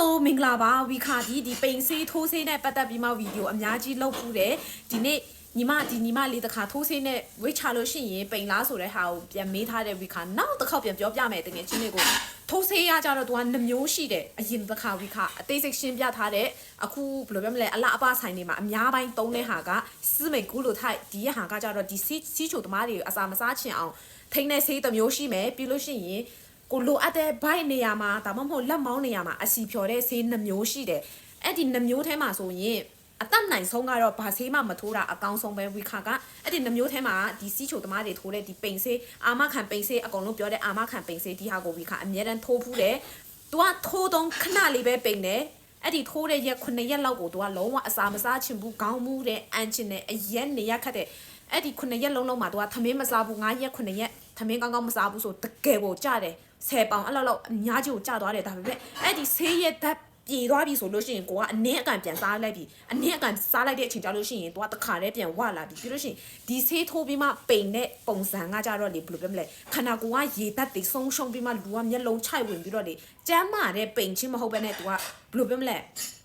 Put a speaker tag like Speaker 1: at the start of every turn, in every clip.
Speaker 1: Hello မင်္ဂလာပါဝီခါဒီဒီပိန်ဆေးထိုးဆေးနဲ့ပတ်သက်ပြီးမှဗီဒီယိုအများကြီးလုပ်ဖူးတယ်ဒီနေ့ညီမဒီညီမလေးတစ်ခါထိုးဆေးနဲ့ဝိတ်ချလို့ရှိရင်ပိန်လားဆိုတဲ့ဟာကိုပြန်မေးထားတဲ့ဝီခါနောက်တစ်ခေါက်ပြန်ပြောပြမယ်တကယ်ချင်းလေးကိုထိုးဆေးရကြတော့သူကနှမျိုးရှိတယ်အရင်တစ်ခါဝီခါအသေးစိတ်ရှင်းပြထားတဲ့အခုဘယ်လိုပြောမလဲအလားအပဆိုင်တွေမှာအများပိုင်းသုံးတဲ့ဟာကစမိတ်ကူးလို့ထိုက်ဒီဟာကကြတော့ဒီစီစီချိုသမားတွေအစာမစားချင်အောင်ထိန်းတဲ့ဆေးတစ်မျိုးရှိမယ်ပြီးလို့ရှိရင် ကိုလိုအပ်တဲ့ဘိုက်နေရာမှာဒါမှမဟုတ်လက်မောင်းနေရာမှာအစီဖြော်တဲ့ဆေးနှမျိုးရှိတယ်အဲ့ဒီနှမျိုးထဲမှာဆိုရင်အသက်နိုင်ဆုံးကတော့ဘာဆေးမှမထိုးတာအကောင်းဆုံးပဲဝီခါကအဲ့ဒီနှမျိုးထဲမှာဒီစီးချိုသမားတွေထိုးတဲ့ဒီပိန်ဆေးအာမခံပိန်ဆေးအကုန်လုံးပြောတဲ့အာမခံပိန်ဆေးဒီဟာကိုဝီခါအမြဲတမ်းထိုးဖူးတယ်။ तू ကထိုးတော့ခဏလေးပဲပိန်တယ်။အဲ့ဒီထိုးတဲ့ရက်9ရက်လောက်ကို तू ကလုံးဝအစာမစားချင်ဘူးခေါင်းမူးတဲ့အန်ချင်တဲ့အရက်နေရခတ်တဲ့အဲ့ဒီ9ရက်လုံးလုံးမှာ तू ကသမင်းမစားဘူး9ရက်9ရက်သမင်းကောင်းကောင်းမစားဘူးဆိုတကယ်ကိုကြတယ် 10ပေါင်အဲ့လောက်လောက်အများကြီးကိုကြသွားတယ်ဒါပေမဲ့အဲ့ဒီဆေးရက်ဓာတ်ပြေသွားပြီဆိုလို့ရှိရင်ကိုကအနည်းအကန်ပြန်စားလိုက်ပြီအနည်းအကန်စားလိုက်တဲ့အချိန်ကျလို့ရှိရင်တော့တခါတည်းပြန်ဝလာပြီပြီးလို့ရှိရင်ဒီဆေးထိုးပြီးမှပိန်တဲ့ပုံစံကကြတော့လေဘယ်လိုပြောမလဲခန္ဓာကိုယ်ကရေဓာတ်တွေဆုံးရှုံးပြီးမှလူကမျက်လုံးခြိုက်ဝင်ပြီးတော့လေကျမ်းမာတဲ့ပိန်ချင်းမဟုတ်ဘဲနဲ့ तू ကဘယ်လိုပြောမလဲ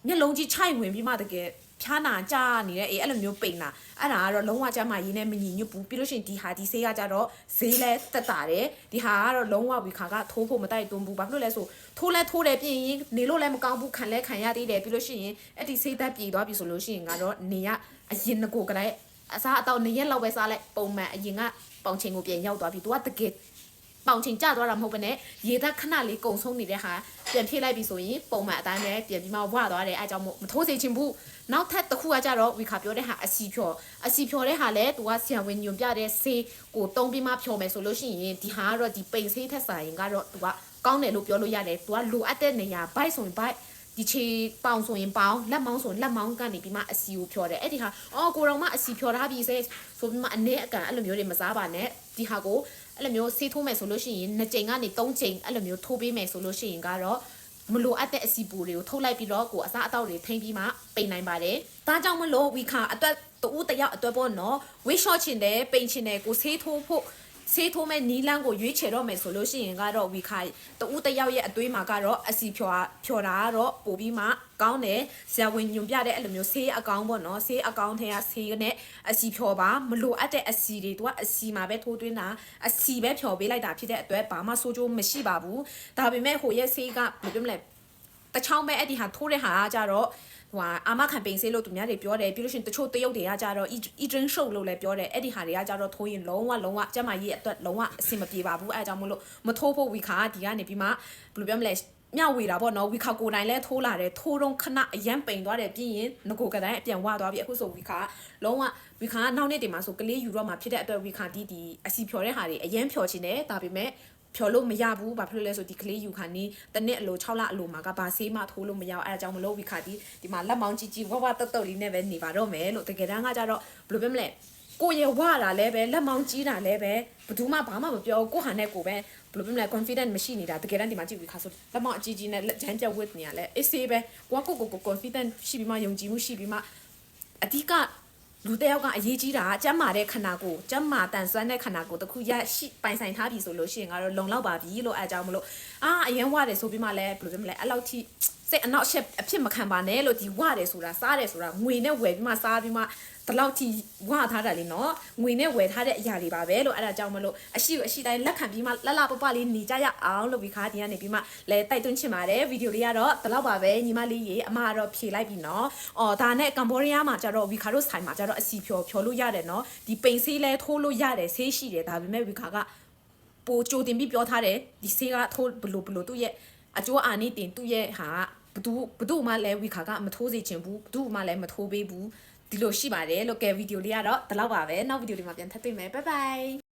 Speaker 1: မျက်လုံးကြီးခြိုက်ဝင်ပြီးမှတကယ် ဖြားနာကြနေတဲ့အေးအဲ့လိုမျိုးပိန်တာအဲ့ဒါကတော့လုံးဝကြမ်းမာရေးနဲ့မညီညွတ်ဘူးပြီးလို့ရှိရင်ဒီဟာဒီဆေးကကြတော့ဈေးလဲတက်တာတယ်ဒီဟာကတော့လုံးဝဝီခါကထိုးဖို့မတိုက်တွန်းဘူးဘာဖြစ်လို့လဲဆိုထိုးလဲထိုးတယ်ပြင်ရင်နေလို့လည်းမကောင်းဘူးခံလဲခံရသေးတယ်ပြီးလို့ရှိရင်အဲ့ဒီဆေးသက်ပြေသွားပြီဆိုလို့ရှိရင်ကတော့နေရအရင်ငကိုကလေးအစားအတော့နေရက်လောက်ပဲစားလိုက်ပုံမှန်အရင်ကပေါင်ချိန်ကိုပြန်ရောက်သွားပြီသူကတကယ် ပေါင်ချိန်ကျသွားတာမဟုတ်ဘဲနဲ့ရေသက်ခဏလေးကုံဆုံးနေတဲ့ဟာပြန်ဖြည့်လိုက်ပြီဆိုရင်ပုံမှန်အတိုင်းပဲပြန်ပြီးမှဝသွားတယ်အဲကြောင့်မို့မထိုးစေချင်ဘူးနောက်ထပ်တစ်ခုကကြတော့ဝီခါပြောတဲ့ဟာအစီဖြော်အစီဖြော်တဲ့ဟာလဲသူကဆရာဝန်ညွန်ပြတဲ့ဆေးကိုတုံးပြီးမှဖြော်မယ်ဆိုလို့ရှိရင်ဒီဟာကတော့ဒီပိန်ဆေးထက်ဆိုင်ကတော့သူကကောင်းတယ်လို့ပြောလို့ရတယ်သူကလိုအပ်တဲ့နေရာဘိုက်ဆိုရင်ဘိုက် ဒီချေပေါင်ဆိုရင်ပေါင်လက်မောင်းဆိုရင်လက်မောင်းကနေပြီးမှအစီကိုဖြော်တယ်အဲ့ဒီဟာအော်ကိုတော်မအစီဖြော်ထားပြီစေဆိုပြီးမှအနေအကန်အဲ့လိုမျိုးတွေမစားပါနဲ့ဒီဟာကိုအဲ့လိုမျိုးဆေးထိုးမယ်ဆိုလို့ရှိရင်2ချိန်ကနေ3ချိန်အဲ့လိုမျိုးထိုးပေးမယ်ဆိုလို့ရှိရင်ကတော့မလိုအပ်တဲ့အစီပူတွေကိုထုတ်လိုက်ပြီးတော့ကိုအစားအသောက်တွေထိမ့်ပြီးမှပိန်နိုင်ပါတယ်။ဒါကြောင့်မလို့ဝီခါအတွက်တူတယောက်အတွက်ပေါ့နော်ဝေးရှော့ချင်တယ်ပိန်ချင်တယ်ကိုဆေးထိုးဖို့ ဆေးထိုးမဲ့နီးလန်းကိုရွေးချယ်တော့မယ်ဆိုလို့ရှိရင်ကတော့ဝီခါတူတယောက်ရဲ့အသွေးမှာကတော့အစီဖြော်ဖြော်တာကတော့ပို့ပြီးမှကောင်းတယ်ဆရာဝန်ညွန်ပြတဲ့အဲ့လိုမျိုးဆေးအကောင်ပေါ့နော်ဆေးအကောင်ထဲကဆေးနဲ့အစီဖြော်ပါမလိုအပ်တဲ့အစီတွေသူကအစီမှာပဲထိုးသွင်းတာအစီပဲဖြော်ပေးလိုက်တာဖြစ်တဲ့အတွက်ဘာမှဆိုးကျိုးမရှိပါဘူးဒါပေမဲ့ဟိုရဲ့ဆေးကဘယ်လိုပြောမလဲ တချောင်းပဲအဲ့ဒီဟာထိုးတဲ့ဟာကကြတော့ဟိုဟာအာမခံပိန်ဆေးလို့သူများတွေပြောတယ်ပြီးလို့ရှိရင်တချို့တရုတ်တွေကကြတော့ e drink show လို့လည်းပြောတယ်အဲ့ဒီဟာတွေကကြတော့ထိုးရင်လုံးဝလုံးဝကျမကြီးအတွက်လုံးဝအဆင်မပြေပါဘူးအဲအကြောင်းမလို့မထိုးဖို့ဝီခါဒီကနေပြီးမှဘယ်လိုပြောမလဲမျှဝေတာပေါ့နော်ဝီခါကိုနိုင်လဲထိုးလာတယ်ထိုးတော့ခဏအရန်ပိန်သွားတယ်ပြီးရင်ငကိုကတိုင်းအပြန်ဝသွားပြီအခုဆိုဝီခါလုံးဝဝီခါနောက်နေ့တင်မှာဆိုကလေးယူတော့မှာဖြစ်တဲ့အတွက်ဝီခါဒီဒီအစီဖြော်တဲ့ဟာတွေအရန်ဖြော်ချင်တယ်ဒါပေမဲ့ ဖြော်လို့မရဘူးဘာဖြစ်လို့လဲဆိုဒီကလေးယူခါနီးတနစ်အလို6လအလိုမှာကဘာဆေးမှထိုးလို့မရအောင်အဲအကြောင်းမလို့ဝီခါဒီဒီမှာလက်မောင်းကြီးကြီးဝဝတုတ်တုတ်လေးနဲ့ပဲနေပါတော့မယ်လို့တကယ်တမ်းကကြတော့ဘယ်လိုပြောမလဲကိုရဝတာလည်းပဲလက်မောင်းကြီးတာလည်းပဲဘယ်သူမှဘာမှမပြောကိုဟာနဲ့ကိုပဲဘယ်လိုပြောမလဲ confident မရှိနေတာတကယ်တမ်းဒီမှာကြည့်ပြီးခါဆိုလက်မောင်းအကြီးကြီးနဲ့လက်ချမ်းပြတ်ဝတ်နေရလဲအေးဆေးပဲကိုကကိုကိုကို confident ရှိပြီးမှယုံကြည်မှုရှိပြီးမှအဓိက လူတယောက်ကအရေးကြီးတာကျမ်းမာတဲ့ခန္ဓာကိုယ်ကျမ်းမာတန်ဆွမ်းတဲ့ခန္ဓာကိုယ်တစ်ခုရရှိပိုင်ဆိုင်ထားပြီဆိုလို့ရှိရင်ကတော့လုံလောက်ပါပြီလို့အဲအကြောင်းမလို့အာအရင်ဝတယ်ဆိုပြီးမှလည်းဘယ်လိုပြောမလဲအဲ့လောက်ထိစိတ်အနောက်အချက်အဖြစ်မခံပါနဲ့လို့ဒီဝတယ်ဆိုတာစားတယ်ဆိုတာငွေနဲ့ဝယ်ပြီးမှစားပြီးမှဒီလောက်ထိဝထားတာလေနော်ငွေနဲ့ဝယ်ထားတဲ့အရာတွေပါပဲလို့အဲ့ဒါကြောင့်မလို့အရှိအရှိတိုင်းလက်ခံပြီးမှလှလှပပလေးနေကြရအောင်လို့ပြီးခါဒီကနေပြီးမှလဲတိုက်တွန်းချင်ပါတယ်ဗီဒီယိုလေးကတော့ဒီလောက်ပါပဲညီမလေးရေအမကတော့ဖြေလိုက်ပြီနော်အော်ဒါနဲ့ကမ်ဘောဒီးယားမှာကျတော့ဝီခါတို့ဆိုင်မှာကျတော့အစီဖြော်ဖြော်လို့ရတယ်နော်ဒီပိန်ဆေးလဲထိုးလို့ရတယ်ဆေးရှိတယ်ဒါပေမဲ့ဝီခါကပိုကြိုတင်ပြီးပြောထားတယ်ဒီဆေးကထိုးဘလို့ဘလို့သူ့ရဲ့ အကျိုးအာနိတင်သူ့ရဲ့ဟာဘသူဘသူမှလည်းဝီခါကမထိုးစေချင်ဘူးဘသူမှလည်းမထိုးပေးဘူးဒီလိုရှိပါတယ်လို့ကဲဗီဒီယိုလေးကတော့ဒီလောက်ပါပဲနောက်ဗီဒီယိုလေးမှာပြန်ထပ်တွေ့မယ်ဘိုင်ဘိုင်